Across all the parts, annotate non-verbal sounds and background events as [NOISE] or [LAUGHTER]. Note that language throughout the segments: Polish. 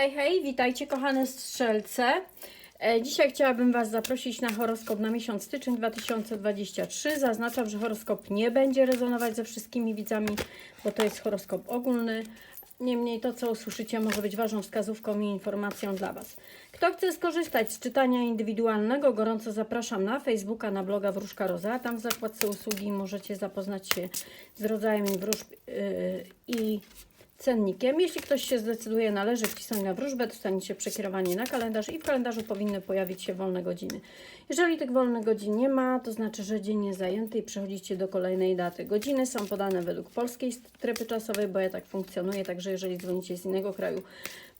Hej, hej, witajcie kochane strzelce. E, Dzisiaj chciałabym Was zaprosić na horoskop na miesiąc styczeń 2023. Zaznaczam, że horoskop nie będzie rezonować ze wszystkimi widzami, bo to jest horoskop ogólny. Niemniej to, co usłyszycie, może być ważną wskazówką i informacją dla Was. Kto chce skorzystać z czytania indywidualnego, gorąco zapraszam na Facebooka, na bloga Wróżka Roza. Tam w zakładce usługi możecie zapoznać się z rodzajem wróżb yy, i cennikiem. Jeśli ktoś się zdecyduje, należy wcisnąć na wróżbę, dostaniecie przekierowanie na kalendarz i w kalendarzu powinny pojawić się wolne godziny. Jeżeli tych wolnych godzin nie ma, to znaczy, że dzień jest zajęty i przechodzicie do kolejnej daty. Godziny są podane według polskiej strefy czasowej, bo ja tak funkcjonuję, także jeżeli dzwonicie z innego kraju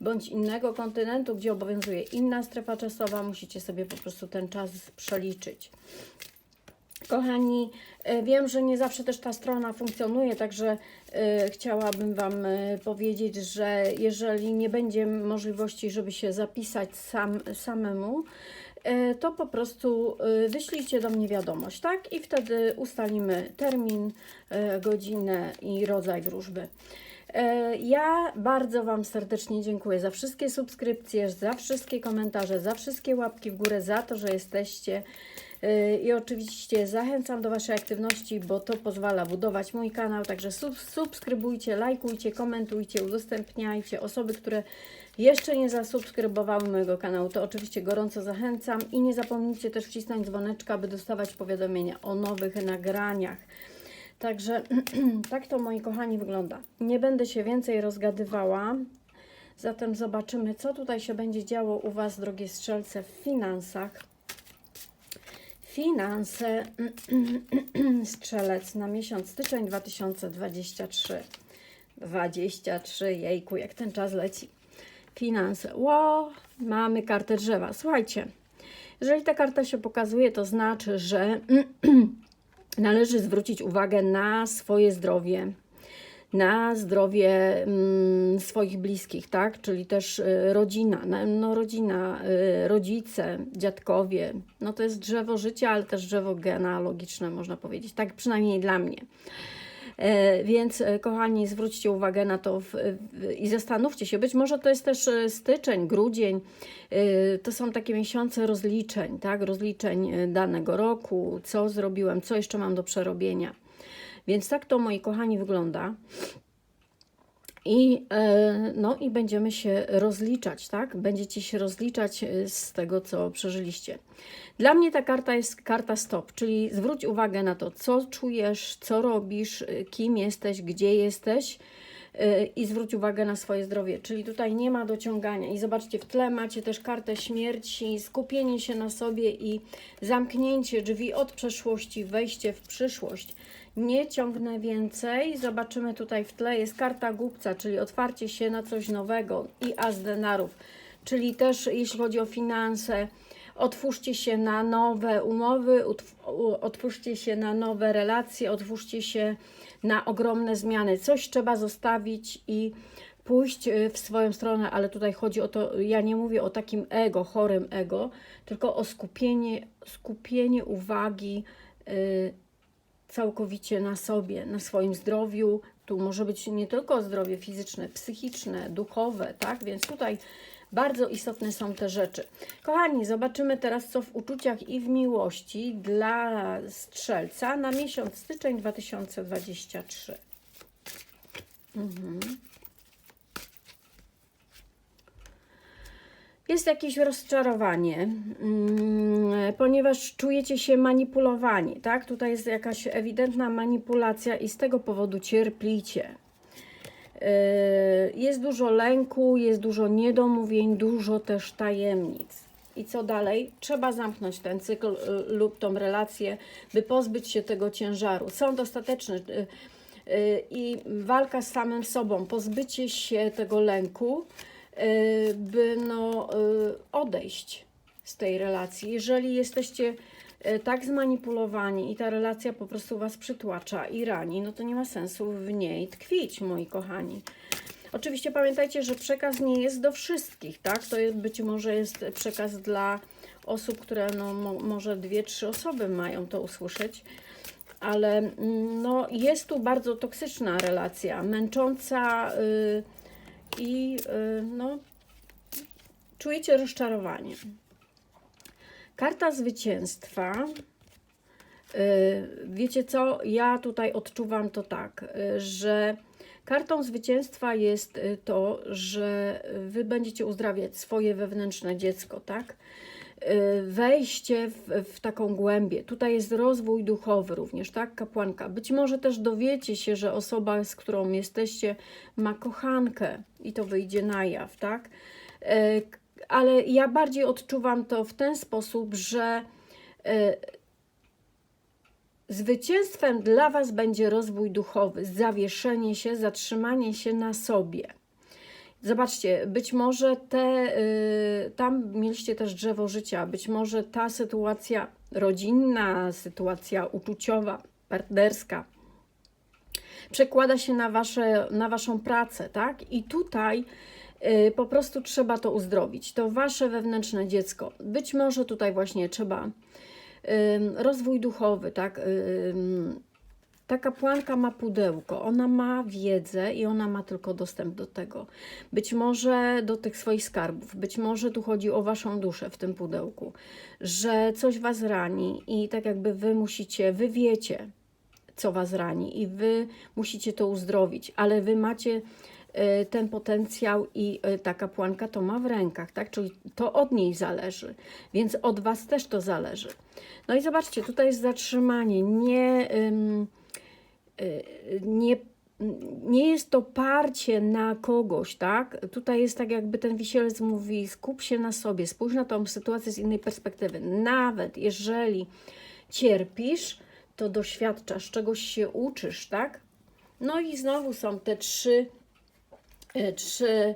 bądź innego kontynentu, gdzie obowiązuje inna strefa czasowa, musicie sobie po prostu ten czas przeliczyć. Kochani, e, wiem, że nie zawsze też ta strona funkcjonuje, także e, chciałabym Wam e, powiedzieć, że jeżeli nie będzie możliwości, żeby się zapisać sam, samemu, to po prostu wyślijcie do mnie wiadomość, tak? I wtedy ustalimy termin, godzinę i rodzaj wróżby. Ja bardzo Wam serdecznie dziękuję za wszystkie subskrypcje, za wszystkie komentarze, za wszystkie łapki w górę, za to, że jesteście. I oczywiście zachęcam do Waszej aktywności, bo to pozwala budować mój kanał. Także sub, subskrybujcie, lajkujcie, komentujcie, udostępniajcie. Osoby, które jeszcze nie zasubskrybowały mojego kanału, to oczywiście gorąco zachęcam. I nie zapomnijcie też wcisnąć dzwoneczka, aby dostawać powiadomienia o nowych nagraniach. Także [CLEARS THROAT] tak to, moi kochani, wygląda. Nie będę się więcej rozgadywała. Zatem zobaczymy, co tutaj się będzie działo u Was, drogie strzelce, w finansach. Finanse [CLEARS THROAT] strzelec na miesiąc styczeń 2023. 23, jejku, jak ten czas leci. Finanse. Ło, mamy kartę drzewa. Słuchajcie, jeżeli ta karta się pokazuje, to znaczy, że [CLEARS THROAT] należy zwrócić uwagę na swoje zdrowie, na zdrowie mm, swoich bliskich, tak? Czyli też y, rodzina, no, rodzina, y, rodzice, dziadkowie. No to jest drzewo życia, ale też drzewo genealogiczne, można powiedzieć. Tak przynajmniej dla mnie. E, Więc, e, kochani, zwróćcie uwagę na to i zastanówcie się. Być może to jest też e, styczeń, grudzień. To są takie miesiące rozliczeń, tak? Rozliczeń danego roku, co zrobiłem, co jeszcze mam do przerobienia. Więc tak to, moi kochani, wygląda. I, e, no, I będziemy się rozliczać, tak? Będziecie się rozliczać e, z tego, co przeżyliście. Dla mnie ta karta jest karta stop, czyli zwróć uwagę na to, co czujesz, co robisz, e, kim jesteś, gdzie jesteś i zwróć uwagę na swoje zdrowie. Czyli tutaj nie ma dociągania. I zobaczcie, w tle macie też kartę śmierci, skupienie się na sobie i zamknięcie drzwi od przeszłości, wejście w przyszłość. Nie ciągnę więcej. Zobaczymy tutaj w tle jest karta głupca, czyli otwarcie się na coś nowego i as denarów, czyli też jeśli chodzi o finanse, otwórzcie się na nowe umowy, otwórzcie się na nowe relacje, otwórzcie się na ogromne zmiany. Coś trzeba zostawić i pójść y, w swoją stronę, ale tutaj chodzi o to, ja nie mówię o takim ego, chorym ego, tylko o skupienie, skupienie uwagi y, całkowicie na sobie, na swoim zdrowiu. Tu może być nie tylko zdrowie fizyczne, psychiczne, duchowe, tak? Więc tutaj bardzo istotne są te rzeczy. Kochani, zobaczymy teraz, co w uczuciach i w miłości dla strzelca na miesiąc styczeń 2023. Jest jakieś rozczarowanie, mm, ponieważ czujecie się manipulowani, tak? Tutaj jest jakaś ewidentna manipulacja i z tego powodu cierplicie. Yy, Jest dużo lęku, jest dużo niedomówień, dużo też tajemnic. I co dalej? Trzeba zamknąć ten cykl y, lub tą relację, by pozbyć się tego ciężaru. Sąd ostateczny y, y, i walka z samym sobą, pozbycie się tego lęku, by no, y, odejść z tej relacji. Jeżeli jesteście y, tak zmanipulowani i ta relacja po prostu Was przytłacza i rani, no to nie ma sensu w niej tkwić, moi kochani. Oczywiście pamiętajcie, że przekaz nie jest do wszystkich, tak? To jest, być może jest przekaz dla osób, które no, mo, może dwie, trzy osoby mają to usłyszeć, ale mm, no, jest tu bardzo toksyczna relacja, męcząca y, i y, no, czujecie rozczarowanie. Karta zwycięstwa. Y, Wiecie co? Ja tutaj odczuwam to tak, y, że kartą zwycięstwa jest to, że wy będziecie uzdrawiać swoje wewnętrzne dziecko, tak? Y, Wejście w, w taką głębię. Tutaj jest rozwój duchowy również, tak? Kapłanka. Być może też dowiecie się, że osoba, z którą jesteście, ma kochankę i to wyjdzie na jaw, tak? Y, Ale ja bardziej odczuwam to w ten sposób, że y, Zwycięstwem dla Was będzie rozwój duchowy, zawieszenie się, zatrzymanie się na sobie. Zobaczcie, być może te, y, tam mieliście też drzewo życia, być może ta sytuacja rodzinna, sytuacja uczuciowa, partnerska przekłada się na, wasze, na Waszą pracę, tak? I tutaj y, po prostu trzeba to uzdrowić. To Wasze wewnętrzne dziecko. Być może tutaj właśnie trzeba ym, rozwój duchowy, tak? Ym, ta kapłanka ma pudełko, ona ma wiedzę i ona ma tylko dostęp do tego. Być może do tych swoich skarbów, być może tu chodzi o waszą duszę w tym pudełku, że coś was rani i tak jakby wy musicie, wy wiecie, co was rani i wy musicie to uzdrowić, ale wy macie e, ten potencjał i e, ta kapłanka to ma w rękach, tak? Czyli to od niej zależy, więc od was też to zależy. No i zobaczcie, tutaj jest zatrzymanie, nie, y, nie, nie jest to parcie na kogoś, tak? Tutaj jest tak jakby ten wisielec mówi, skup się na sobie, spójrz na tą sytuację z innej perspektywy. Nawet jeżeli cierpisz, to doświadczasz, czegoś się uczysz, tak? No i znowu są te trzy e, trzy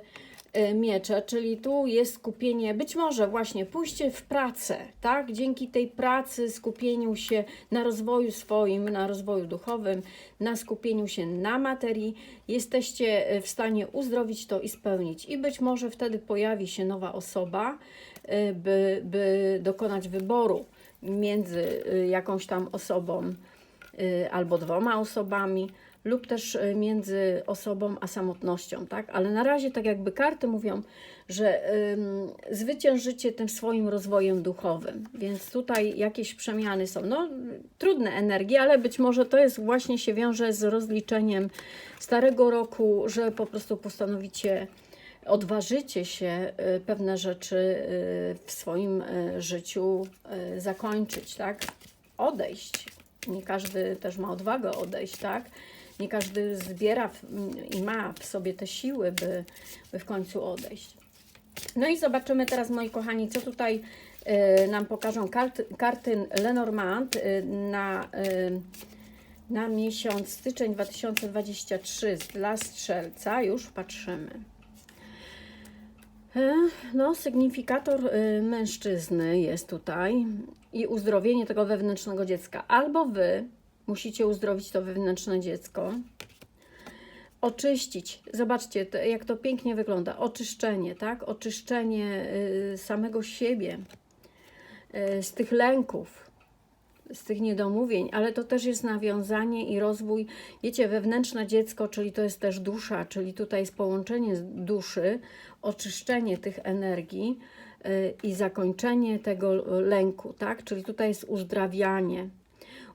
miecze, czyli tu jest skupienie, być może właśnie pójście w pracę, tak? Dzięki tej pracy, skupieniu się na rozwoju swoim, na rozwoju duchowym, na skupieniu się na materii, jesteście e, w stanie uzdrowić to i spełnić. I być może wtedy pojawi się nowa osoba, e, by, by dokonać wyboru między jakąś tam osobą, y, albo dwoma osobami, lub też y, między osobą a samotnością, tak? Ale na razie, tak jakby karty mówią, że ym, zwyciężycie tym swoim rozwojem duchowym, więc tutaj jakieś przemiany są. No, trudne energie, ale być może to jest właśnie się wiąże z rozliczeniem starego roku, że po prostu postanowicie odważycie się y, pewne rzeczy y, w swoim życiu zakończyć, tak? Odejść. Nie każdy też ma odwagę odejść, tak? Nie każdy zbiera i ma w sobie te siły, by, by w końcu odejść. No i zobaczymy teraz, moi kochani, co tutaj y, nam pokażą karty, karty Lenormand y, na, y, na miesiąc styczeń 2023 dla Strzelca. Już patrzymy. E, No, sygnifikator y, mężczyzny jest tutaj i uzdrowienie tego wewnętrznego dziecka. Albo wy musicie uzdrowić to wewnętrzne dziecko, oczyścić. Zobaczcie, to, jak to pięknie wygląda. Oczyszczenie, tak? Oczyszczenie y, samego siebie y, z tych lęków, z tych niedomówień, ale to też jest nawiązanie i rozwój, wiecie, wewnętrzne dziecko, czyli to jest też dusza, czyli tutaj jest połączenie duszy, oczyszczenie tych energii y, i zakończenie tego lęku, tak? Czyli tutaj jest uzdrawianie.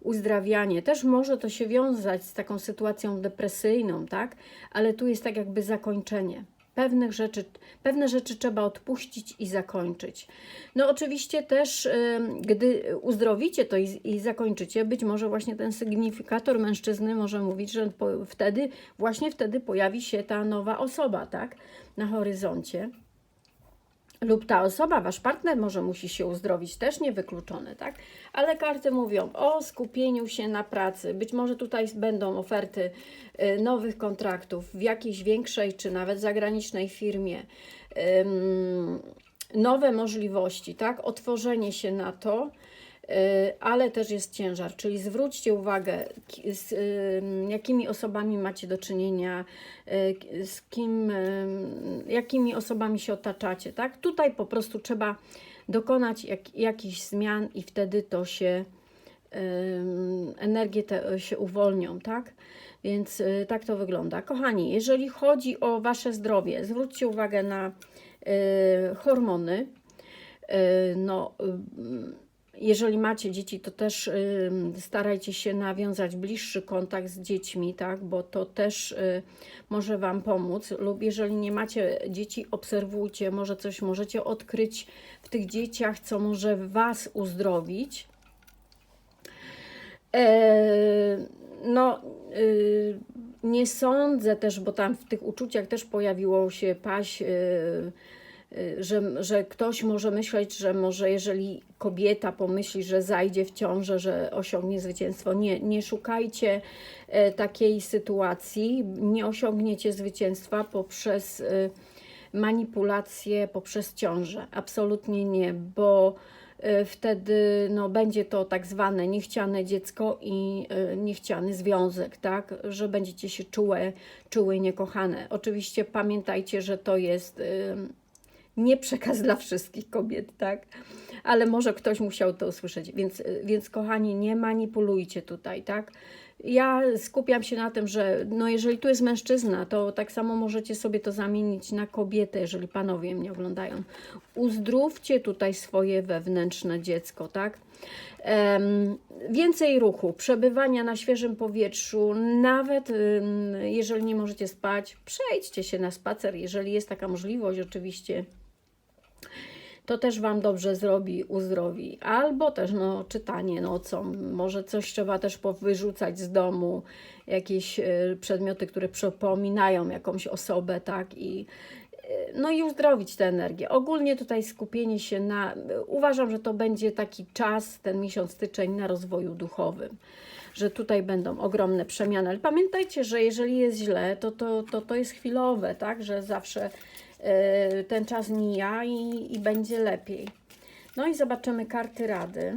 Uzdrawianie. Też może to się wiązać z taką sytuacją depresyjną, tak? Ale tu jest tak jakby zakończenie. Pewnych rzeczy, pewne rzeczy trzeba odpuścić i zakończyć. No oczywiście też, gdy uzdrowicie to i, i zakończycie, być może właśnie ten sygnifikator mężczyzny może mówić, że po, wtedy, właśnie wtedy pojawi się ta nowa osoba, tak? Na horyzoncie. Lub ta osoba, wasz partner może musi się uzdrowić, też niewykluczone, tak? Ale karty mówią o skupieniu się na pracy. Być może tutaj będą oferty y, nowych kontraktów w jakiejś większej czy nawet zagranicznej firmie. Nowe możliwości, tak? Otworzenie się na to, ale też jest ciężar, czyli zwróćcie uwagę, z jakimi osobami macie do czynienia, y, z kim, jakimi osobami się otaczacie, tak? Tutaj po prostu trzeba dokonać jak, jakichś zmian i wtedy to się, energie te się uwolnią, tak? Więc y, tak to wygląda. Kochani, jeżeli chodzi o Wasze zdrowie, zwróćcie uwagę na hormony. No, jeżeli macie dzieci, to też starajcie się nawiązać bliższy kontakt z dziećmi, tak, bo to też y, może Wam pomóc. Lub jeżeli nie macie dzieci, obserwujcie, może coś możecie odkryć w tych dzieciach, co może Was uzdrowić. E, no, y, nie sądzę też, bo tam w tych uczuciach też pojawiło się paść, y, że, że ktoś może myśleć, że może jeżeli kobieta pomyśli, że zajdzie w ciążę, że osiągnie zwycięstwo. Nie, nie szukajcie e, takiej sytuacji, nie osiągniecie zwycięstwa poprzez y, manipulację, poprzez ciążę. Absolutnie nie, bo y, wtedy no, będzie to tak zwane niechciane dziecko i y, niechciany związek, tak? Że będziecie się czułe, czuły niekochane. Oczywiście pamiętajcie, że to jest y, nie przekaz dla wszystkich kobiet, tak? Ale może ktoś musiał to usłyszeć, więc, więc kochani, nie manipulujcie tutaj, tak? Ja skupiam się na tym, że no jeżeli tu jest mężczyzna, to tak samo możecie sobie to zamienić na kobietę, jeżeli panowie mnie oglądają. Uzdrówcie tutaj swoje wewnętrzne dziecko, tak? Em, więcej ruchu, przebywania na świeżym powietrzu, nawet ym, jeżeli nie możecie spać, przejdźcie się na spacer, jeżeli jest taka możliwość, oczywiście to też Wam dobrze zrobi, uzdrowi. Albo też no, czytanie nocą, może coś trzeba też powyrzucać z domu, jakieś y, przedmioty, które przypominają jakąś osobę, tak, i y, no i uzdrowić tę energię. Ogólnie tutaj skupienie się na, uważam, że to będzie taki czas, ten miesiąc styczeń na rozwoju duchowym, że tutaj będą ogromne przemiany, ale pamiętajcie, że jeżeli jest źle, to to, to, to jest chwilowe, tak, że zawsze y, ten czas mija i, i będzie lepiej. No i zobaczymy karty rady.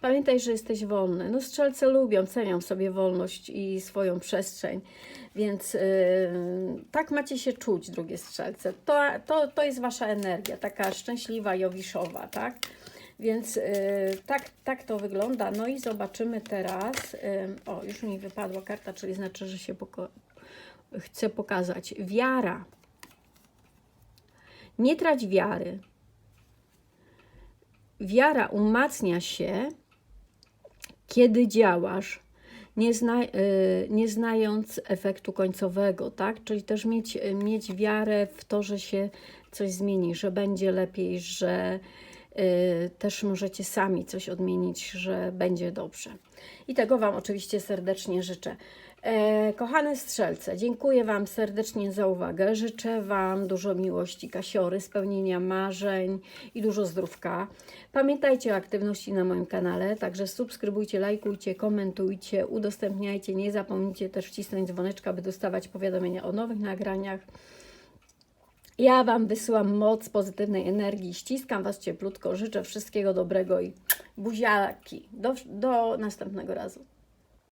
Pamiętaj, że jesteś wolny. No strzelce lubią, cenią sobie wolność i swoją przestrzeń, więc yy, tak macie się czuć, drugie strzelce. To, to, to jest wasza energia, taka szczęśliwa, jowiszowa, tak? Więc yy, tak, tak to wygląda. No i zobaczymy teraz. Yy, o, już mi wypadła karta, czyli znaczy, że się poko- chcę pokazać. Wiara. Nie trać wiary. Wiara umacnia się, kiedy działasz, nie, zna, y, nie znając efektu końcowego, tak? Czyli też mieć, mieć wiarę w to, że się coś zmieni, że będzie lepiej, że y, też możecie sami coś odmienić, że będzie dobrze. I tego Wam oczywiście serdecznie życzę. E, kochane strzelce, dziękuję Wam serdecznie za uwagę. Życzę Wam dużo miłości, kasiory, spełnienia marzeń i dużo zdrówka. Pamiętajcie o aktywności na moim kanale, także subskrybujcie, lajkujcie, komentujcie, udostępniajcie. Nie zapomnijcie też wcisnąć dzwoneczka, by dostawać powiadomienia o nowych nagraniach. Ja Wam wysyłam moc pozytywnej energii, ściskam Was cieplutko, życzę wszystkiego dobrego i buziaki. Do, do następnego razu.